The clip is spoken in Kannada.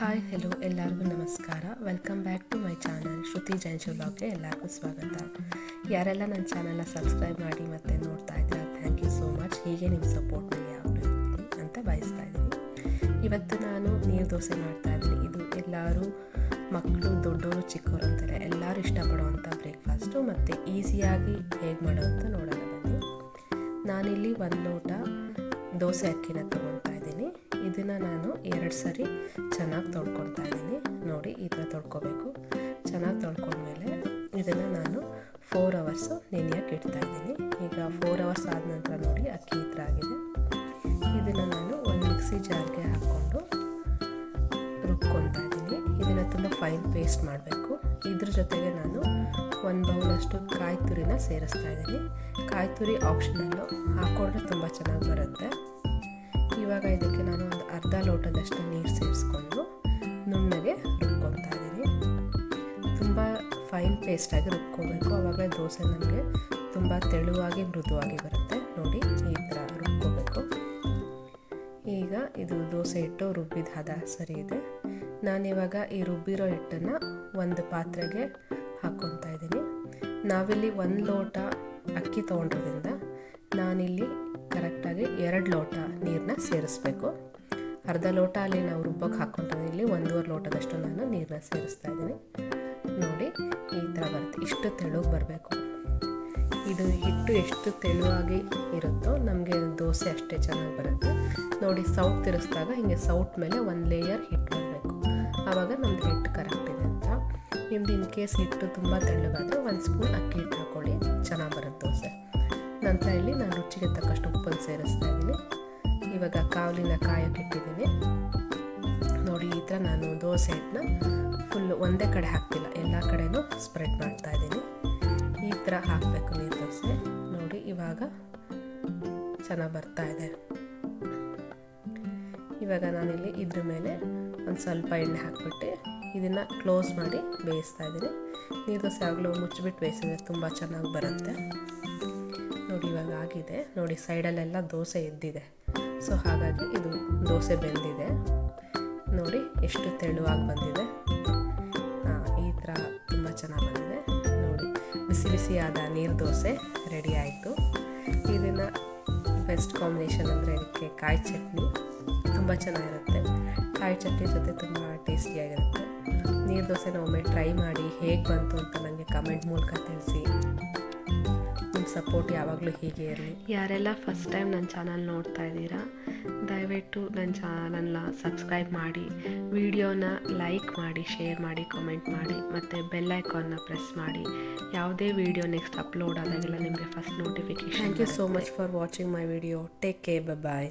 ಹಾಯ್ ಹೆಲೋ ಎಲ್ಲರಿಗೂ ನಮಸ್ಕಾರ. Welcome back to my channel Shruti ಜೈನ್ಶು ಬ್ಲಾಗ್ಗೆ ಎಲ್ಲರಿಗೂ ಸ್ವಾಗತ. ಯಾರೆಲ್ಲ ನನ್ನ ಚಾನಲ್ನ ಸಬ್ಸ್ಕ್ರೈಬ್ ಮಾಡಿ ಮತ್ತು ನೋಡ್ತಾ ಇದ್ದೀರಾ ಥ್ಯಾಂಕ್ ಯು ಸೋ ಮಚ್ ಹೀಗೆ ನಿಮ್ಮ ಸಪೋರ್ಟ್ ನನಗೆ ಇರಲಿ ಅಂತ ಬಯಸ್ತಾ ಇದ್ದೀನಿ. ಇವತ್ತು ನಾನು ನೀರು ದೋಸೆ ಮಾಡ್ತಾ ಇದ್ದೀನಿ. ಇದು ಎಲ್ಲರೂ ಮಕ್ಕಳು ದೊಡ್ಡವರು ಚಿಕ್ಕವರು ಅಂತಾರೆ ಎಲ್ಲರೂ ಇಷ್ಟಪಡುವಂಥ ಬ್ರೇಕ್ಫಾಸ್ಟು ಮತ್ತು ಈಸಿಯಾಗಿ ಹೇಗೆ ಮಾಡೋ ಅಂತ ನೋಡೋಣ ಬನ್ನಿ. ನಾನಿಲ್ಲಿ ಒಂದು ಲೋಟ ದೋಸೆ ಅಕ್ಕಿನ ತೊಗೊತಾ ಇದ್ದೀನಿ. ಇದನ್ನು ನಾನು ಎರಡು ಸರಿ ಚೆನ್ನಾಗಿ ತೊಳ್ಕೊತಾ ಇದ್ದೀನಿ. ನೋಡಿ, ಈ ಥರ ತೊಳ್ಕೊಬೇಕು. ಚೆನ್ನಾಗಿ ತೊಳ್ಕೊಂಡ್ಮೇಲೆ ಇದನ್ನು ನಾನು ಫೋರ್ ಅವರ್ಸು ನೆನೆಯೋಕೆ ಇಡ್ತಾ ಇದ್ದೀನಿ. ಈಗ ಫೋರ್ ಅವರ್ಸ್ ಆದ ನಂತರ ನೋಡಿ, ಅಕ್ಕಿ ಈ ಥರ ಆಗಿದೆ. ಇದನ್ನು ನಾನು ಒಂದು ಮಿಕ್ಸಿ ಜಾರ್ಗೆ ಹಾಕ್ಕೊಂಡು ರುಬ್ಕೊತಾ ಇದ್ದೀನಿ. ಇದನ್ನು ತುಂಬ ಫೈನ್ ಪೇಸ್ಟ್ ಮಾಡಬೇಕು. ಇದ್ರ ಜೊತೆಗೆ ನಾನು ಒಂದು ಬೌಲಷ್ಟು ಕಾಯಿ ತುರಿನ ಸೇರಿಸ್ತಾ ಇದ್ದೀನಿ. ಕಾಯಿ ತುರಿ ಆಪ್ಷನಲ್ಲು ಹಾಕ್ಕೊಂಡ್ರೆ ತುಂಬ ಚೆನ್ನಾಗಿ ಬರುತ್ತೆ. ಇವಾಗ ಇದಕ್ಕೆ ನಾನು ಒಂದು ಅರ್ಧ ಲೋಟದಷ್ಟು ನೀರು ಸೇರಿಸ್ಕೊಂಡು ನುಣ್ಣಗೆ ರುಬ್ಕೊತಾ ಇದ್ದೀನಿ. ತುಂಬ ಫೈನ್ ಪೇಸ್ಟಾಗಿ ರುಬ್ಕೋಬೇಕು ಆವಾಗ ದೋಸೆ ನಮಗೆ ತುಂಬ ತೆಳುವಾಗಿ ಮೃದುವಾಗಿ ಬರುತ್ತೆ. ನೋಡಿ, ಈ ಥರ ರುಬ್ಕೋಬೇಕು ಈಗ ಇದು ದೋಸೆ ಹಿಟ್ಟು ರುಬ್ಬಿದ ಹದ ಸರಿ ಇದೆ. ನಾನಿವಾಗ ಈ ರುಬ್ಬಿರೋ ಹಿಟ್ಟನ್ನು ಒಂದು ಪಾತ್ರೆಗೆ ಹಾಕ್ಕೊತಾ ಇದ್ದೀನಿ. ನಾವಿಲ್ಲಿ ಒಂದು ಲೋಟ ಅಕ್ಕಿ ತೊಗೊಂಡ್ರಿಂದ ನಾನಿಲ್ಲಿ ಕರೆಕ್ಟಾಗಿ ಎರಡು ಲೋಟ ನೀರನ್ನ ಸೇರಿಸ್ಬೇಕು. ಅರ್ಧ ಲೋಟ ಅಲ್ಲಿ ನಾವು ರುಬ್ಬಕ್ಕೆ ಹಾಕ್ಕೊಂಡಿದ್ದೀನಿ ಇಲ್ಲಿ ಒಂದೂವರೆ ಲೋಟದಷ್ಟು ನಾನು ನೀರನ್ನ ಸೇರಿಸ್ತಾ ಇದ್ದೀನಿ. ನೋಡಿ, ಈ ಥರ ಬರುತ್ತೆ. ಇಷ್ಟು ತೆಳುಗೆ ಬರಬೇಕು. ಇದು ಹಿಟ್ಟು ಎಷ್ಟು ತೆಳುವಾಗಿ ಇರುತ್ತೋ ನಮಗೆ ದೋಸೆ ಅಷ್ಟೇ ಚೆನ್ನಾಗಿ ಬರುತ್ತೆ. ನೋಡಿ ಸೌಟ್ ತಿರುಸ್ದಾಗ ಹಿಂಗೆ ಸೌಟ್ ಮೇಲೆ ಒಂದು ಲೇಯರ್ ಹಿಟ್ಟು ಬರಬೇಕು ಆವಾಗ ನಮ್ಮದು ಹಿಟ್ಟು ಕರೆಕ್ಟ್ ಇದೆ ಅಂತ. ನಿಮ್ದು ಇನ್ ಕೇಸ್ ಹಿಟ್ಟು ತುಂಬ ತೆಳ್ಳಗಾದರೆ ಒಂದು ಸ್ಪೂನ್ ಅಕ್ಕಿ ಹಿಟ್ಟು ಹಾಕ್ಕೊಳ್ಳಿ ಚೆನ್ನಾಗಿ ಬರುತ್ತೆ ದೋಸೆ. ನಂತರ ಇಲ್ಲಿ ನಾನು ರುಚಿಗೆ ತಕ್ಕಷ್ಟು ಉಪ್ಪನ್ನು ಸೇರಿಸ್ತಾ ಇದ್ದೀನಿ. ಇವಾಗ ಕಾವಲಿನ ಕಾಯಕ್ಕೆ ಇಟ್ಟಿದ್ದೀನಿ. ನೋಡಿ, ಈ ಥರ ನಾನು ದೋಸೆ ಹಿಟ್ಟನ್ನ ಫುಲ್ಲು ಒಂದೇ ಕಡೆ ಹಾಕ್ತಿಲ್ಲ. ಎಲ್ಲ ಕಡೆಯೂ ಸ್ಪ್ರೆಡ್ ಮಾಡ್ತಾ ಇದ್ದೀನಿ. ಈ ಥರ ಹಾಕಬೇಕು ನೀರು ದೋಸೆ. ನೋಡಿ, ಇವಾಗ ಚೆನ್ನಾಗಿ ಬರ್ತಾ ಇದೆ. ಇವಾಗ ನಾನಿಲ್ಲಿ ಇದ್ರ ಮೇಲೆ ಒಂದು ಸ್ವಲ್ಪ ಎಣ್ಣೆ ಹಾಕ್ಬಿಟ್ಟು ಇದನ್ನು ಕ್ಲೋಸ್ ಮಾಡಿ ಬೇಯಿಸ್ತಾ ಇದ್ದೀನಿ. ನೀರು ದೋಸೆ ಆಗಲೂ ಮುಚ್ಚಿಬಿಟ್ಟು ಬೇಯಿಸಿದ್ರೆ ತುಂಬ ಚೆನ್ನಾಗಿ ಬರುತ್ತೆ. ನೋಡಿ, ಇವಾಗ ಆಗಿದೆ. ನೋಡಿ ಸೈಡಲ್ಲೆಲ್ಲ ದೋಸೆ ಎದ್ದಿದೆ. ಸೊ ಹಾಗಾಗಿ ಇದು ದೋಸೆ ಬೆಂದಿದೆ. ನೋಡಿ ಎಷ್ಟು ತೆಳುವಾಗಿ ಬಂದಿದೆ. ಈ ಥರ ತುಂಬ ಚೆನ್ನಾಗಿ ಬಂದಿದೆ. ನೋಡಿ, ಬಿಸಿ ಬಿಸಿಯಾದ ನೀರು ದೋಸೆ ರೆಡಿ ಆಯಿತು. ಇದನ್ನು ಬೆಸ್ಟ್ ಕಾಂಬಿನೇಷನ್ ಅಂದರೆ ಇದಕ್ಕೆ ಕಾಯಿ ಚಟ್ನಿ. ತುಂಬ ಚೆನ್ನಾಗಿರುತ್ತೆ. ಕಾಯಿ ಚಟ್ನಿ ಜೊತೆ ತುಂಬ ಟೇಸ್ಟಿಯಾಗಿರುತ್ತೆ. ನೀರು ದೋಸೆನ ಒಮ್ಮೆ ಟ್ರೈ ಮಾಡಿ ಹೇಗೆ ಬಂತು ಅಂತ ನನಗೆ ಕಮೆಂಟ್ ಮೂಲಕ ತಿಳಿಸಿ. ಸಪೋರ್ಟ್ ಯಾವಾಗಲೂ ಹೀಗೆ ಇರಲಿ. ಯಾರೆಲ್ಲ ಫಸ್ಟ್ ಟೈಮ್ ನನ್ನ ಚಾನಲ್ ನೋಡ್ತಾ ಇದ್ದೀರಾ ದಯವಿಟ್ಟು ನನ್ನ ಚಾನಲ್ನ ಸಬ್ಸ್ಕ್ರೈಬ್ ಮಾಡಿ ವಿಡಿಯೋನ ಲೈಕ್ ಮಾಡಿ ಶೇರ್ ಮಾಡಿ ಕಮೆಂಟ್ ಮಾಡಿ ಮತ್ತು ಬೆಲ್ ಐಕಾನ್ನ ಪ್ರೆಸ್ ಮಾಡಿ. ಯಾವುದೇ ವಿಡಿಯೋ ನೆಕ್ಸ್ಟ್ ಅಪ್ಲೋಡ್ ಆದಾಗೆಲ್ಲ ನಿಮಗೆ first notification thank you so much for watching my video take care bye